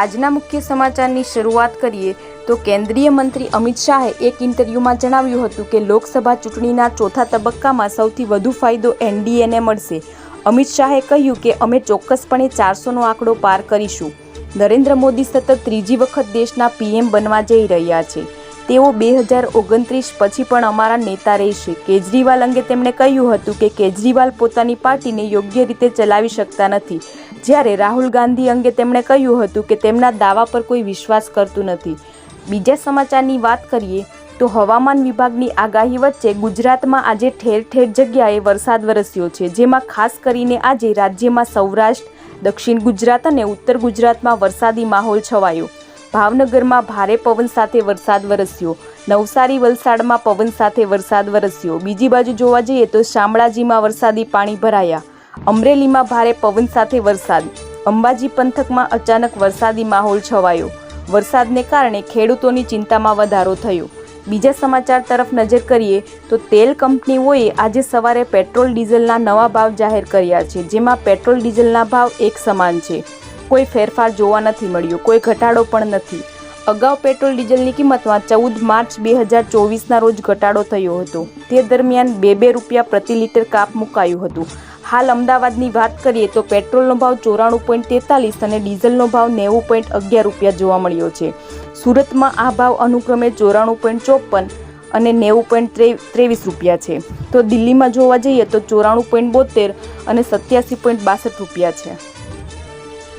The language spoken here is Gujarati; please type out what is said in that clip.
આજના મુખ્ય સમાચારની શરૂઆત કરીએ તો કેન્દ્રીય મંત્રી અમિત શાહે એક ઇન્ટરવ્યૂમાં જણાવ્યું હતું કે લોકસભા ચૂંટણીના ચોથા તબક્કામાં સૌથી વધુ ફાયદો એનડીએને મળશે. અમિત શાહે કહ્યું કે અમે ચોક્કસપણે ચારસોનો આંકડો પાર કરીશું. નરેન્દ્ર મોદી સતત ત્રીજી વખત દેશના પીએમ બનવા જઈ રહ્યા છે. તેઓ બે હજાર ઓગણત્રીસ પછી પણ અમારા નેતા રહેશે. કેજરીવાલ અંગે તેમણે કહ્યું હતું કે કેજરીવાલ પોતાની પાર્ટીને યોગ્ય રીતે ચલાવી શકતા નથી. જ્યારે રાહુલ ગાંધી અંગે તેમણે કહ્યું હતું કે તેમના દાવા પર કોઈ વિશ્વાસ કરતું નથી. બીજા સમાચારની વાત કરીએ, તો હવામાન વિભાગની આગાહી વચ્ચે ગુજરાતમાં આજે ઠેર ઠેર જગ્યાએ વરસાદ વરસ્યો છે, જેમાં ખાસ કરીને આજે રાજ્યમાં સૌરાષ્ટ્ર, દક્ષિણ ગુજરાત અને ઉત્તર ગુજરાતમાં વરસાદી માહોલ છવાયો. ભાવનગરમાં ભારે પવન સાથે વરસાદ વરસ્યો. નવસારી વલસાડમાં પવન સાથે વરસાદ વરસ્યો. બીજી બાજુ જોવા જઈએ તો શામળાજીમાં વરસાદી પાણી ભરાયા. અમરેલીમાં ભારે પવન સાથે વરસાદ. અંબાજી પંથકમાં અચાનક વરસાદી માહોલ છવાયો. વરસાદને કારણે ખેડૂતોની ચિંતામાં વધારો થયો. બીજા સમાચાર તરફ નજર કરીએ તો તેલ કંપનીઓએ આજે સવારે પેટ્રોલ ડીઝલના નવા ભાવ જાહેર કર્યા છે, જેમાં પેટ્રોલ ડીઝલના ભાવ એક સમાન છે. કોઈ ફેરફાર જોવા નથી મળ્યો, કોઈ ઘટાડો પણ નથી. અગાઉ પેટ્રોલ ડીઝલની કિંમતમાં ચૌદ માર્ચ બે હજાર ચોવીસના રોજ ઘટાડો થયો હતો. તે દરમિયાન બે બે રૂપિયા પ્રતિ લીટર કાપ મુકાયું હતું. હાલ અમદાવાદની વાત કરીએ તો પેટ્રોલનો ભાવ ચોરાણું પોઈન્ટ તેતાલીસ અને ડીઝલનો ભાવ નેવું પોઈન્ટ અગિયાર રૂપિયા જોવા મળ્યો છે. સુરતમાં આ ભાવ અનુક્રમે ચોરાણું પોઈન્ટ ચોપન અને નેવું પોઈન્ટ ત્રેવીસ રૂપિયા છે. તો દિલ્હીમાં જોવા જઈએ તો ચોરાણું પોઈન્ટ બોતેર અને સત્યાસી પોઈન્ટ બાસઠ રૂપિયા છે.